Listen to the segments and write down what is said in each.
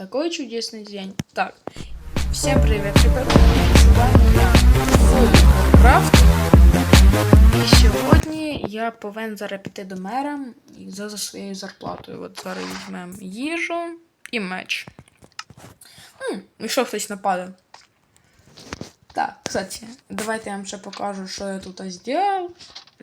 Такой чудесный день. Так, всем привет, ребята. Вами. І сьогодні я повинен зараз до мера і за, за своєю зарплатою. От зараз візьмемо їжу і меч. М, якщо хтось нападе. Так, кстати, давайте я вам ще покажу, що я тут зробив.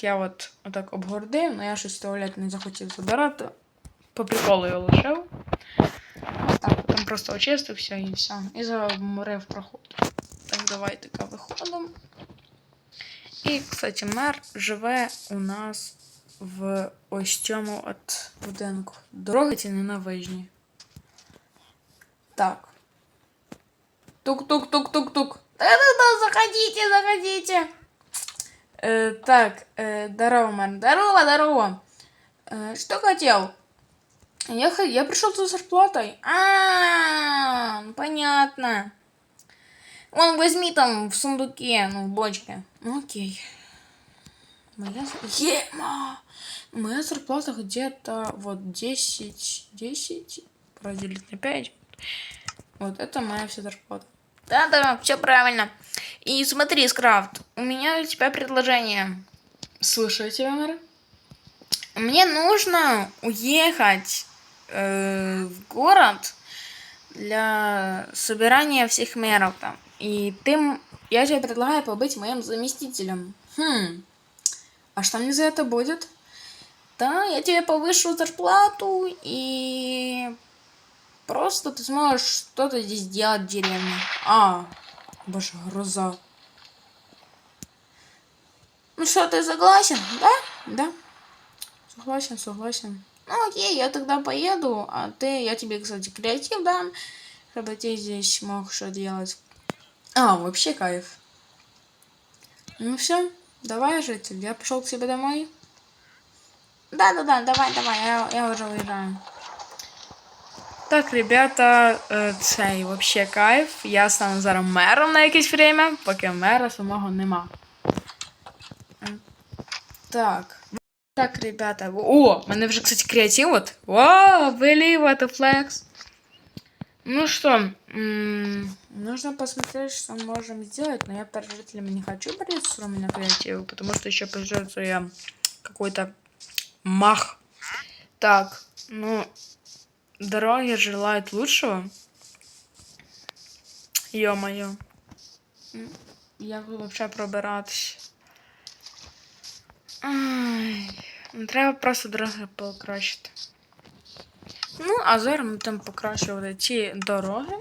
Я от отак обгордив, але я щось туалет не захотів забирати. По приколу його лишив Так, там просто очистився і все. І заморив проход. Так, давайте-ка виходимо. І, кстати, мер живе у нас в ось цьому от будинку. Дороги ці ненавижні. Так. Тук-тук-тук-тук-тук. Да-да-да, заходите, заходите. Э, так, э, здорово, мэр. Здорово, здорово. Э, что хотел? Я, я пришел за зарплатой. А, понятно. Вон, возьми там в сундуке, ну, в бочке. Ну, окей. Моя... Ема! Моя зарплата где-то вот 10, 10 разделить на 5. Вот это моя вся зарплата. Да-да, все правильно. И смотри, Скрафт, у меня для тебя предложение. Слушаю тебя, мэр. Мне нужно уехать э, в город для собирания всех мэров там. И ты, я тебе предлагаю побыть моим заместителем. Хм, а что мне за это будет? Да, я тебе повышу зарплату и просто ты сможешь что-то здесь делать в деревне. А, боже, гроза. Ну что, ты согласен? Да? Да. Согласен, согласен. Ну окей, я тогда поеду, а ты, я тебе, кстати, креатив дам, чтобы ты здесь мог что делать. А, вообще кайф. Ну все, давай, житель, я пошел к себе домой. Да-да-да, давай, давай, я, я уже уезжаю. Так, ребята, е, цей вообще кайф. Я стану зараз мером на якесь время, поки мера самого нема. Так. Так, ребята. О, мене вже, кстати, креатив от. Вау, believe what a flex. Ну что, м, нужно посмотреть, что мы можем сделать, но я перед жителями не хочу брать с на креативу, потому что еще придется я какой-то мах. Так, ну, дороги желают лучшего. Ё-моё. Як тут вообще пробиратись? Ай, ну, треба просто дороги покращити. Ну, а зараз ми там покращувати ці дороги.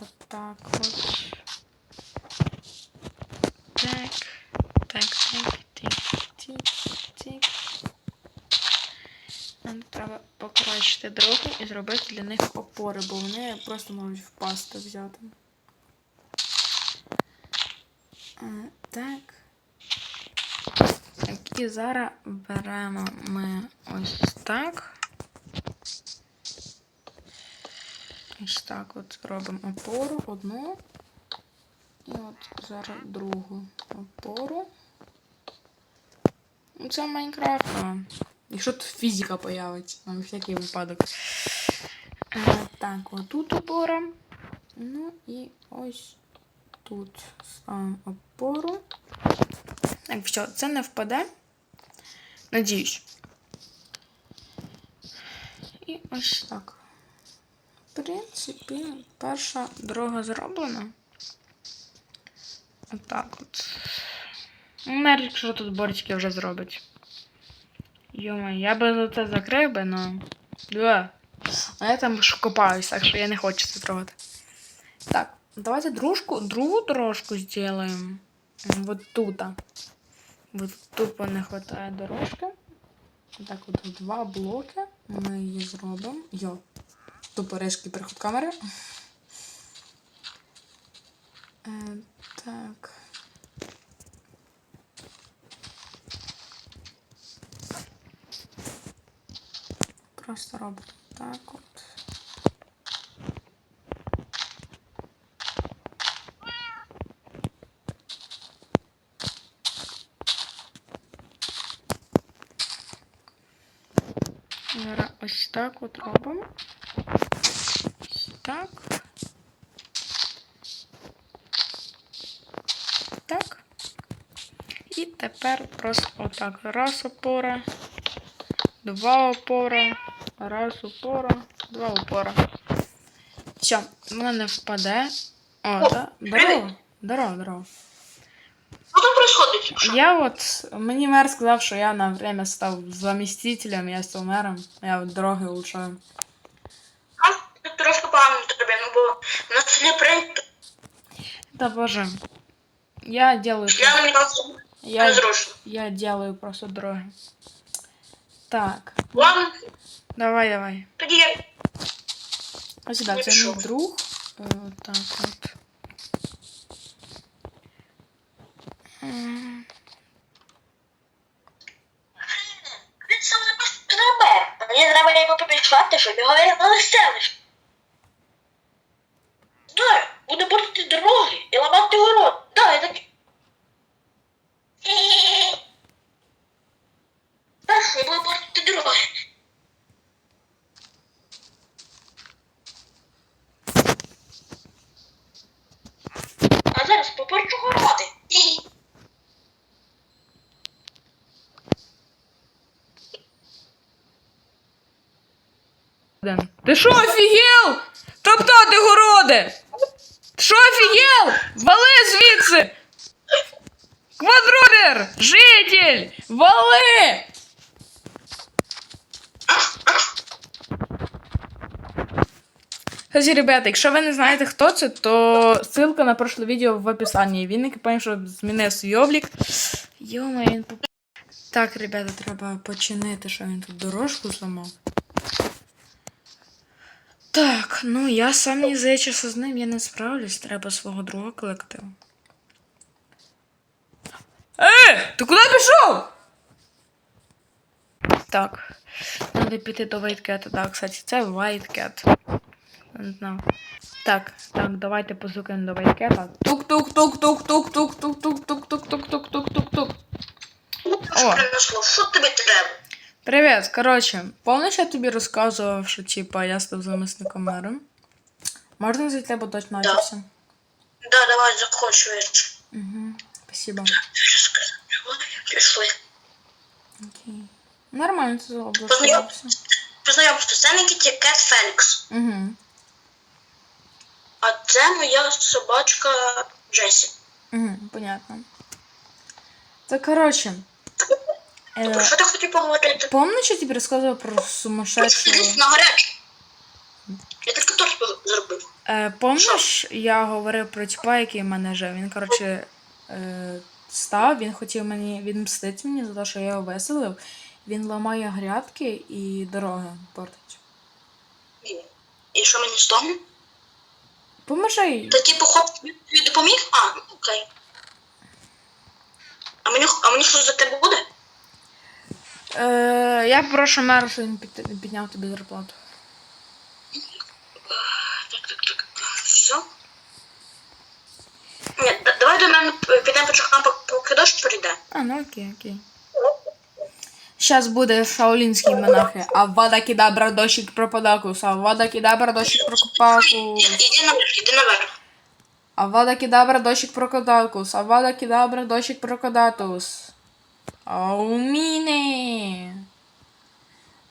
От так от. Так. Так, так, тик, тик, тик. Нам треба покращити дороги і зробити для них опори, бо вони просто можуть впасти взяти. Е, Так. І зараз беремо ми ось так. Ось так от робимо опору одну. І от зараз другу опору. Ну, Це Майнкрафт. Якщо тут фізика появиться, на всякий випадок. Е, так, отут опора. Ну і ось тут ставимо опору. Так, все, це не впаде. Надіюсь. І ось так. В принципі, перша дорога зроблена. Отак от. Навіть якщо тут борчики вже зробить. Йома, я би за це закрив би, но. Да. А я там копаюсь, так що я не хочу це трогати. Так, давайте дружку, другу дорожку сделаем. Вот тут. Вот тупо не хватає дорожки. Так, от два блоки. Ми її зробимо. Йо. Тупо решки переход камери. Е, так. Просто робимо так от. Зараз ось так от робимо. Ось так. так. І тепер просто отак. Раз опора, два опора, раз опора, два опора. Все, вона не впаде. О, так. Здорово. Здорово, здорово. Що там происходить? Що? Я от, мені мер сказав, що я на время став замістителем, я став мером, я от дороги улучшаю. А, тут трошки погано тобі, ну бо на селі прийнято. Да боже. Я делаю... Я мені кажу, Я, незручно. я делаю просто дороги. Так, Ладно, давай, давай. тоді я Ось сюди, Я це мій пішов. друг. Е, Так, от. Він сам запустив требер. Мені треба його попішати, щоб його вирізали з селища. Да, буде портити дороги і ламати город. Да, я так. Так, я буду портити дороги. А зараз попорчу городи. Ден. Ти що, офігел? Топтати городи! Що, офігел? Вали звідси! Квадрулер! Житель! Вали! Кстати, ребята, якщо ви не знаєте, хто це, то ссылка на прошле відео в описанні. Він який пам'ятає, що змінив свій облік. Йома, він поп... Так, ребята, треба починити, що він тут дорожку зламав. Так, ну я сам не здається, що з ним я не справлюсь. Треба свого друга колективу. Е, ти куди пішов? Так. Треба піти до Вайткета. Так, кстати, це Вайткет. Не знаю. Так, так, давайте позукаємо до Вайткета. Тук-тук-тук-тук-тук-тук-тук-тук-тук-тук-тук-тук-тук-тук. Що О. принесло? Що тобі треба? Привіт, коротше, помниш, я тобі розказував, що типа я став замисником мером? Можна за тебе точно Да. начався? Да, давай, захочуєш. Угу, спасибо. Пішли. Окей. Нормально це облаштувався. Познайомство, це Нікіті Кет Фелікс. Угу. А це моя собачка Джесі. Угу, понятно. Так, коротше. Про Е, що ти хотів поговорити? помниш, я тобі розказував про сумасшедшого... Сидить на гарячу. Я тільки торт зробив. Е, помниш, я говорив про тіпа, який мене жив. Він, коротше, е, став, він хотів мені відмстити мені за те, що я його веселив. Він ламає грядки і дороги портить. І що мені з того? Поможи. Та типу хоп, тобі допоміг? А, окей. А мені, а мені що за тебе буде? Е, я прошу мера, щоб він під- підняв тобі зарплату. Так, так, так. Все? Ні, да- давай до мене підемо почекаємо, пок- поки дощ прийде. А, ну окей, окей. Сейчас буде шаолінські монахи. Авада кідабра дощик пропадакус. Авада кідабра дощик пропадакус. Іди, іди наверх, іди наверх. Авада кедабра дощик прокодакус. Авада кедабра дощик прокодатус. Ауміне.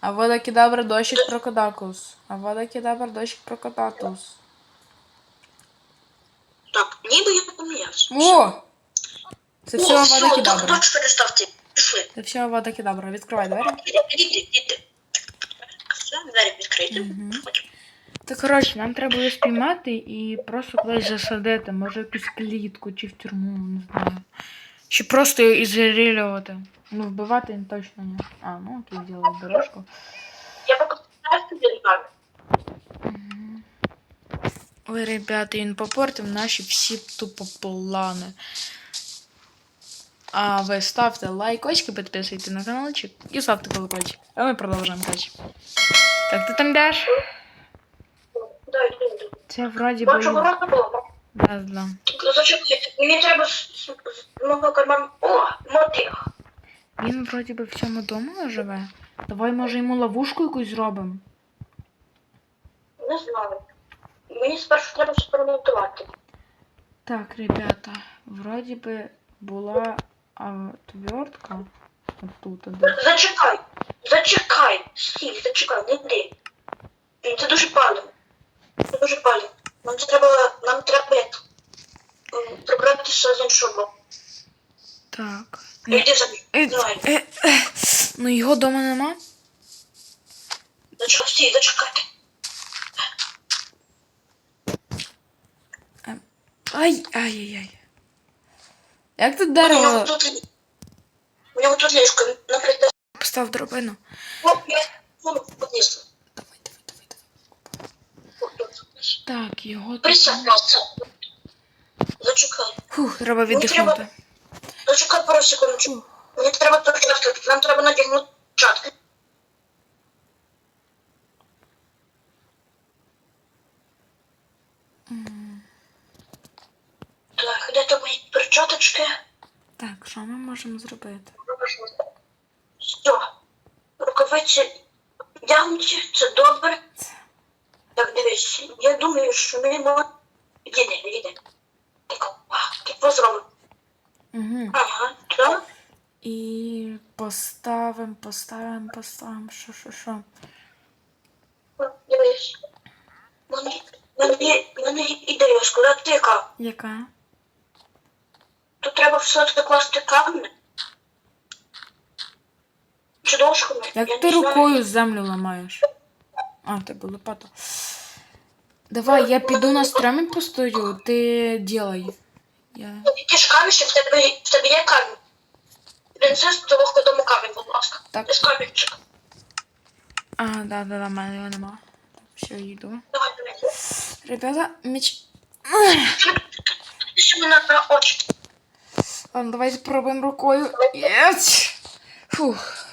Авада кедабра дощик прокодакус. Авада кедабра дощик прокодатус. Так, ніби я помінявся. О! Це все О, все, кедабра. дощ переставте. Пішли. Це все авада кедабра. Відкривай двері. Іди, іди. Все, двері відкриті. Мгм. Ходь. Та коротше, нам треба його спіймати і просто кудись засадити. Може якусь клітку чи в тюрму, не знаю. Чи просто ізолювати. Ну, вбивати точно не. А, ну окей, делаю дорожку. Я пока. Ой, ребята, він попортив наші всі тупо плани. А вы ставьте лайк, очки, подписывайтесь на каналчик и ставьте колокольчик. А мы продолжаем, короче. Как ты там дашь? Да, Це вроде бы... Да, да. Зачекай, мені треба з мого карману. О, мотих. Він вроді би в цьому дому живе. Давай, може, йому ловушку якусь зробимо. Не знаю. мені спершу треба експериментувати. Так, ребята, вроді би була отвертка. Отут, де. Зачекай, зачекай, стій, зачекай, не йди. Це дуже палено. Це дуже палено. Нам треба, нам треба як м, прибратися з іншого боку. Так. Йди за. Е, Давай. е, е. Ну його дома нема. Зачекай, стій, зачекайте. Ай, ай-яй-яй. Як тут У нього дерево? тут, у нього тут ліжко, наприклад, Постав дробину. ну, я ну, подніс. Давай, давай, давай, давай. Так, його присядь. Зачекай. Фух, треба Ну, віддихнути. треба- Зачекай пару секундочку. Мені треба перчатки, нам треба надягнути перчатки. Так, де то мої перчаточки? Так, що ми можемо зробити? Все. Рукавиці вдягнуті, це добре. Так, дивись, я думаю, що ми можемо... Відійди, відійди. Так, а, так позробимо. Угу. Ага, так. І поставимо, поставимо, поставимо. Що, що, що? Дивись. В мене є ідея сказати, яка. Яка? Тут треба все це класти камни. Чи дошками? Як Я ти не знаю. рукою землю ламаєш? А, тебе лопата. Давай, я піду на стремі постою, ти ділай. Я... Які ж каміші в тебе, в тебе є камінь? Принцес того дому камінь, будь ласка. Так. Десь камінчик. А, да, да, да, в мене його нема. Все, йду. Давай, давай. Ребята, меч. Ти ще мене на очі. Ладно, давайте спробуємо рукою. Єць! Фух.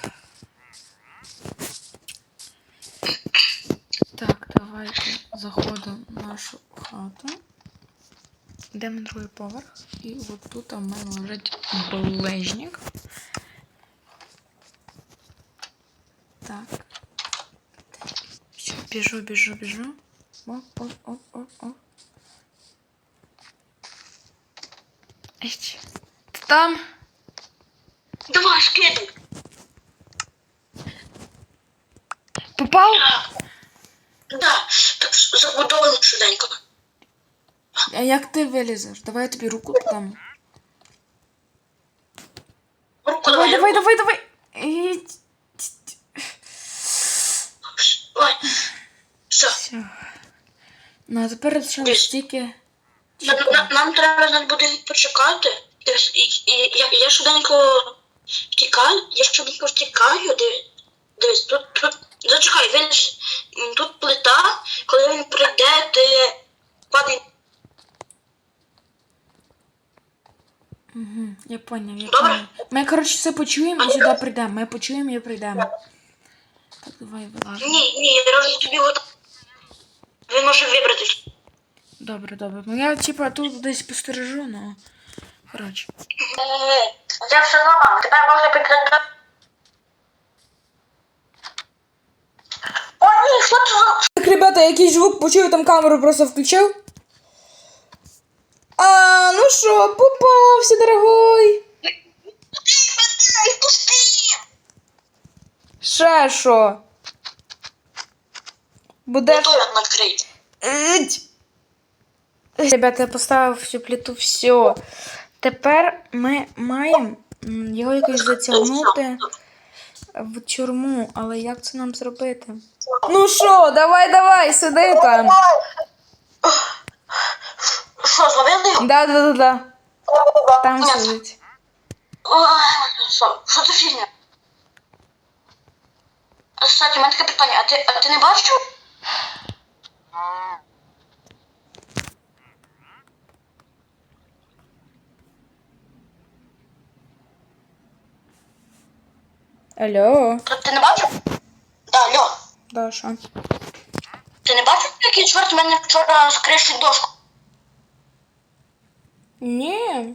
Так, давайте заходимо в нашу хату. Йдемо на другий поверх. І от тут у мене лежить ближник. Так. Все, біжу, біжу, біжу. Оп, оп, оп, оп, оп. Ить. Ти там? Давай, скидай. Попав? Да, так забудовано швиденько. А як ти вилізеш? Давай я тобі руку дам. Руку Давай, давай. давай, давай, давай. Ой. Все. Все. Ну, а тепер лишилось тільки. Нам, нам, нам треба зараз буде почекати. Я, я швиденько втікаю, я швиденько втікаю, дивись, дивись, тут, тут, зачекай, він ж, тут плита, коли він прийде, ти падай. Угу, я поняв, я Добре. поняв. Ми, коротше, все почуємо і сюди прийдемо. Ми почуємо і прийдемо. Так, давай вилазимо. Ні, ні, я роблю тобі от. Він може вибратись. Добре, добре. Ну я типа тут десь постережу, ну. Коротше. Ні, я все зламав, тепер можна підглядати. О, ні, що це за... Так, ребята, якийсь звук почую, там камеру просто включив. А, ну що, попався, дорогой. Ще що? Буде. Ребята, я поставив всю плиту, все. Тепер ми маємо його якось затягнути в тюрму, але як це нам зробити? Ну що, давай, давай, сиди там. Що, зловили його? Да, да, да, да. Там Ні. сидить. Що що це фігня? Кстати, у мене таке питання, а ти, а ти не бачив? Алло. Ти, ти не бачив? Да, алло. Да, що? Ти не бачив, який чорт мене вчора з криші дошку? Ні.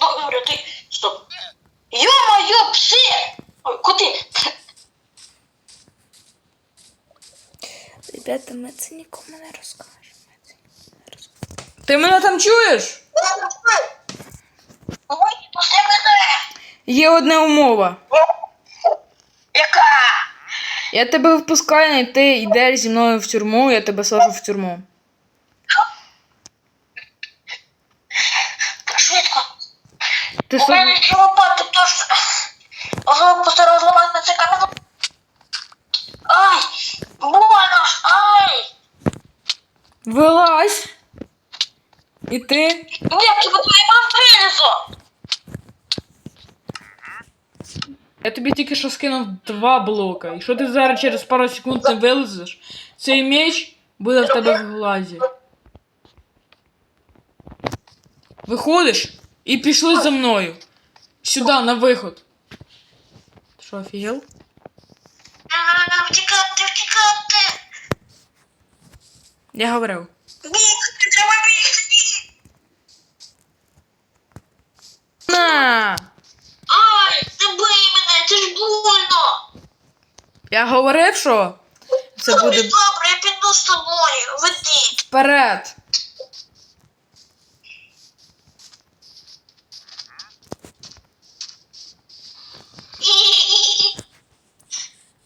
Добре, ти. Стоп. Йо-моє, пси! Ой, куди? ребята, ми це нікому не розкажемо. Ми це нікому не розкажемо. Ти мене там чуєш? Ой, пусти мене. Є одна умова. Яка? Я тебе впускаю, і ти йдеш зі мною в тюрму, я тебе сажу в тюрму. Швидко. Ти У мене є лопати, тож можливо постараюсь зламати це камеру. Ай! Больно ж! Ай! Вилазь. І ти. Як тебе поймав вилізу? Я тобі тільки що скинув два блока. І що ти зараз через пару секунд не вилазиш, цей меч буде в тебе в глазі. Виходиш і пішли за мною. Сюди, на виход. Ти Що, офігел? Втікати, втікати! Я говорив. На! Ай, не бий мене, це ж больно! Я говорив, що це Ой, буде Добре, я піду з тобою, веди. вперед.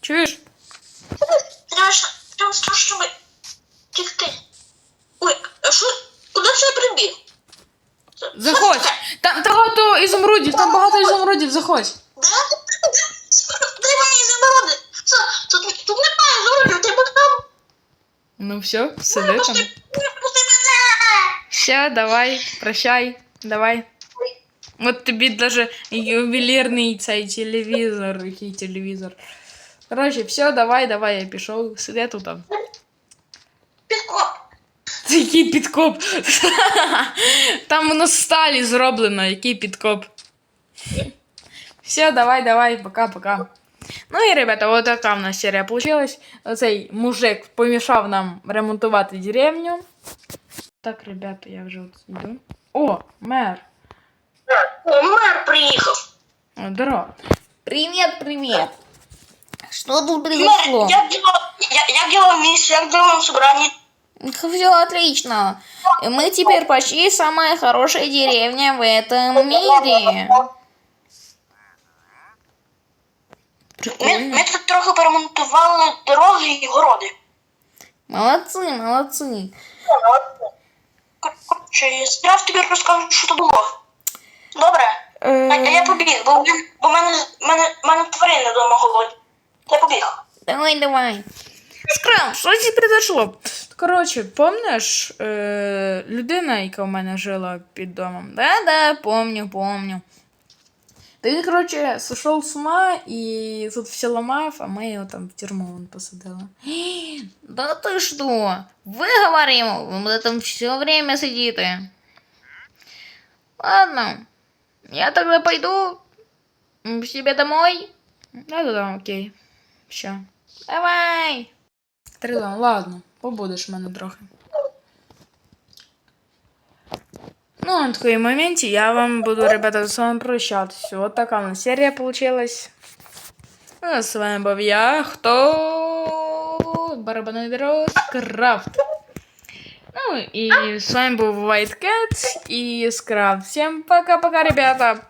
Чуєш? Треба треба страшно тікти. Ой, а що? Куди це я прибіг? Заходь! там багато ізумрудів, там багато ізумрудів, заходь. Ну все, сиди там. Пусти, пусти мене! Все, давай, прощай, давай. От тобі даже ювелірний цей телевізор, який телевізор. Коротше, все, давай, давай, я пішов, сиди тут. там. Підкоп. Це який підкоп. Там воно з сталі зроблено, який підкоп. Все, давай, давай, пока-пока. Ну і, ребята, вот така в нас серія получилась. Оцей мужик помішав нам ремонтувати деревню. Так, ребята, я вже от йду. О, мер. О, мер приїхав. О, здорово. Привет, привет. Что тут Мер, як діла, я- як діла в місті, як діла в собранні? Все отлично. Мы теперь почти самая хорошая деревня в этом мире. Ми, ми тут трохи перемонтували дороги і городи. Молодцы, молодцы. Коротше, я зараз тобі розкажу, що то було. Добре? А, а я Э, побіг, бо, в мен- бо в мене, в мене, в мене тварини вдома голодні. Я побіг. Давай, давай. Скрам, що здесь произошло? Коротше, помниш е, людина, яка в мене жила під домом? Да-да, помню, помню. Та він, коротше, сошел з ума і тут все ламав, а ми його там в тюрму вон посадили. Да ти що? Ви говоримо, ви будете там все время сидіти. Ладно, я тогда пойду м, к себе домой. Да-да-да, окей. Все. Давай. Трилон, ладно, побудеш в мене трохи. Ну, на такой моменте я вам буду, ребята, с вами прощаться. Вот такая у нас серия получилась. Ну, а с вами был я, кто? Барабанный дрот, Крафт. Ну, и с вами был White Cat и Скрафт. Всем пока-пока, ребята.